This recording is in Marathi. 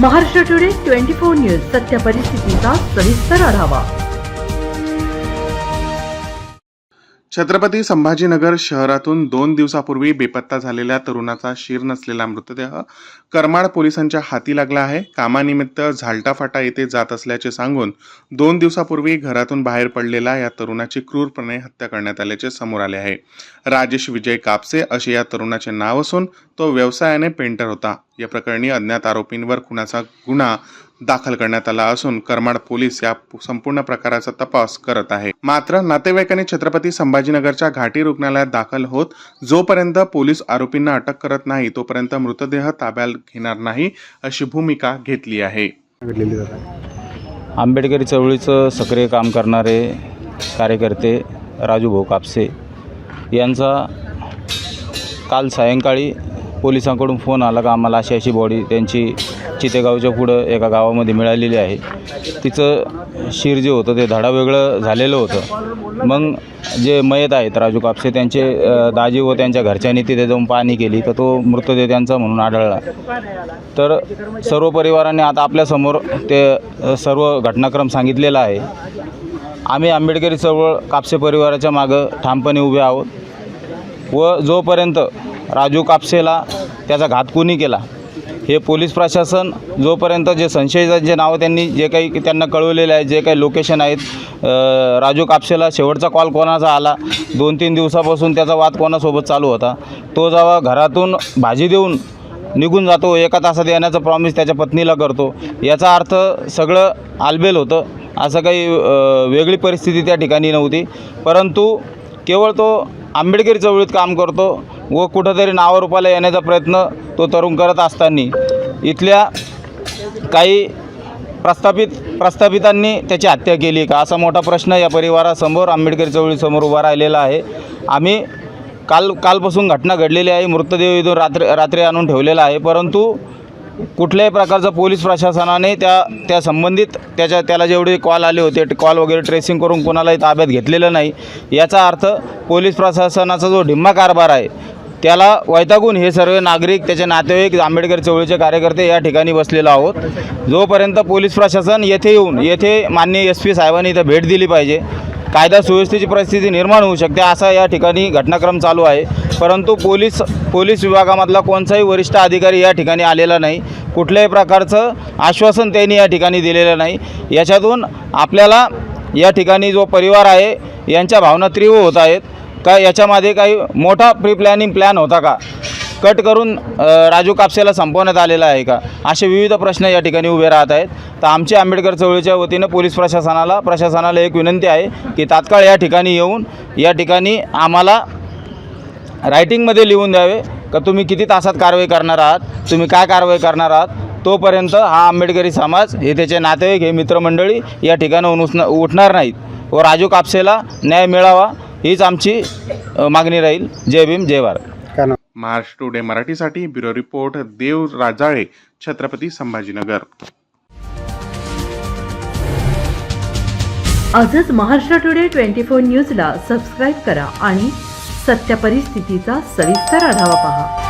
Maharashtra today twenty four news सत्य परिस्थितीचा सविस्तर आढावा. छत्रपती संभाजीनगर शहरातून दोन दिवसापूर्वी बेपत्ता झालेल्या तरुणाचा शीर नसलेला मृतदेह करमाड पोलिसांच्या हाती लागला आहे. कामानिमित्त झालटाफाटा येथे जात असल्याचे सांगून दोन दिवसापूर्वी घरातून बाहेर पडलेला या तरुणाची क्रूरपणे हत्या करण्यात आल्याचे समोर आले आहे. राजेश विजय कापसे असे या तरुणाचे नाव असून तो व्यवसायाने पेंटर होता. या प्रकरणी अज्ञात आरोपींवर खुनाचा गुन्हा दाखल करण्यात आला असून करमाड पोलीस या संपूर्ण प्रकाराचा तपास करत आहे. मात्र नातेवाईकांनी छत्रपती संभाजीनगरच्या घाटी रुग्णालयात दाखल होत जोपर्यंत पोलीस आरोपींना अटक करत नाही तोपर्यंत मृतदेह ताब्यात घेणार नाही अशी भूमिका घेतली आहे. आंबेडकरी चळवळीचं सक्रिय काम करणारे कार्यकर्ते राजू भाऊ कापसे यांचा काल सायंकाळी पोलिसांकडून फोन आला का आम्हाला अशी अशी बॉडी त्यांची चितेगावच्या पुढं एका गावामध्ये मिळालेली आहे. तिचं शिर जे होतं ते धडा वेगळं झालेलं होतं. मग जे मयत आहेत राजू कापसे त्यांचे दाजी व त्यांच्या घरच्यांनी तिथे जाऊन पाहणी केली तर तो मृतदेह त्यांचा म्हणून आढळला. तर सर्व परिवाराने आता आपल्यासमोर ते सर्व घटनाक्रम सांगितलेला आहे. आम्ही आंबेडकरी चळवळ कापसे परिवाराच्या मागं ठामपणे उभे आहोत व जोपर्यंत राजू कापसेला त्याचा घात कोणी केला? हे पोलीस प्रशासन जोपर्यंत जे संशयितांचे नावं त्यांनी जे काही त्यांना कळवलेले आहे जे काही लोकेशन आहेत राजू कापसेला शेवटचा कॉल कोणाचा आला? दोन तीन दिवसापासून त्याचा वाद कोणासोबत चालू होता? तो जेव्हा घरातून भाजी देऊन निघून जातो एका तासात येण्याचा प्रॉमिस त्याच्या पत्नीला करतो याचा अर्थ सगळं आलबेल होतं. असं काही वेगळी परिस्थिती त्या ठिकाणी नव्हती. परंतु केवळ तो आंबेडकरी चळवळीत काम करतो व कुठंतरी नावारूपाला येण्याचा प्रयत्न तो तरुण करत असताना इथल्या काही प्रस्थापित प्रस्थापितांनी त्याची हत्या केली का? असा मोठा प्रश्न या परिवारासमोर आंबेडकरी चळवळीसमोर उभा राहिलेला आहे. आम्ही काल कालपासून घटना घडलेली आहे. मृतदेह इथून रात्र रात्री आणून ठेवलेला आहे. परंतु कुठल्याही प्रकारचं पोलीस प्रशासनाने त्या त्या संबंधित त्याच्या त्याला जेवढे कॉल आले होते कॉल वगैरे ट्रेसिंग करून कोणालाही ताब्यात घेतलेलं नाही. याचा अर्थ पोलीस प्रशासनाचा जो ढिम्मा कारभार आहे त्याला वैतागून हे सर्व नागरिक त्याचे नातेवाईक आंबेडकर चळवळीचे कार्यकर्ते या ठिकाणी बसलेलो आहोत. जोपर्यंत पोलीस प्रशासन येथे येऊन येथे माननीय एस पी साहेबांनी इथं भेट दिली पाहिजे कायदा सुव्यवस्थेची परिस्थिती निर्माण होऊ शकते असा या ठिकाणी घटनाक्रम चालू आहे. परंतु पोलीस पोलीस विभागामधला कोणताही वरिष्ठ अधिकारी या ठिकाणी आलेला नाही. कुठल्याही प्रकारचं आश्वासन त्यांनी या ठिकाणी दिलेलं नाही. याच्यातून आपल्याला या ठिकाणी जो परिवार आहे यांच्या भावना तीव्र होत आहेत. का याच्यामध्ये काही मोठा प्री प्लॅनिंग प्लॅन होता का? कट करून राजू कापसेला संपवण्यात आलेला आहे का? असे विविध प्रश्न या ठिकाणी उभे राहत आहेत. तर आमची आंबेडकर चळवळीच्या वतीनं पोलीस प्रशासनाला प्रशासनाला एक विनंती आहे की तात्काळ या ठिकाणी येऊन या ठिकाणी आम्हाला रायटिंगमध्ये लिहून द्यावे. का तुम्ही किती तासात कारवाई करणार आहात? तुम्ही काय कारवाई करणार आहात? तोपर्यंत हा आंबेडकरी समाज हे त्याचे नातेवाईक हे मित्रमंडळी या ठिकाणाहून उठणार नाहीत. व राजू कापसेला न्याय मिळावा. हीच आमची मागणी राहील. जय भीम जय भारत. महाराष्ट्र टुडे मराठीसाठी ब्युरो रिपोर्ट देव राजाळे छत्रपती संभाजीनगर. आजच महाराष्ट्र टुडे ट्वेंटी फोर न्यूजला सबस्क्राईब करा आणि सत्य परिस्थितीचा सविस्तर आढावा पहा.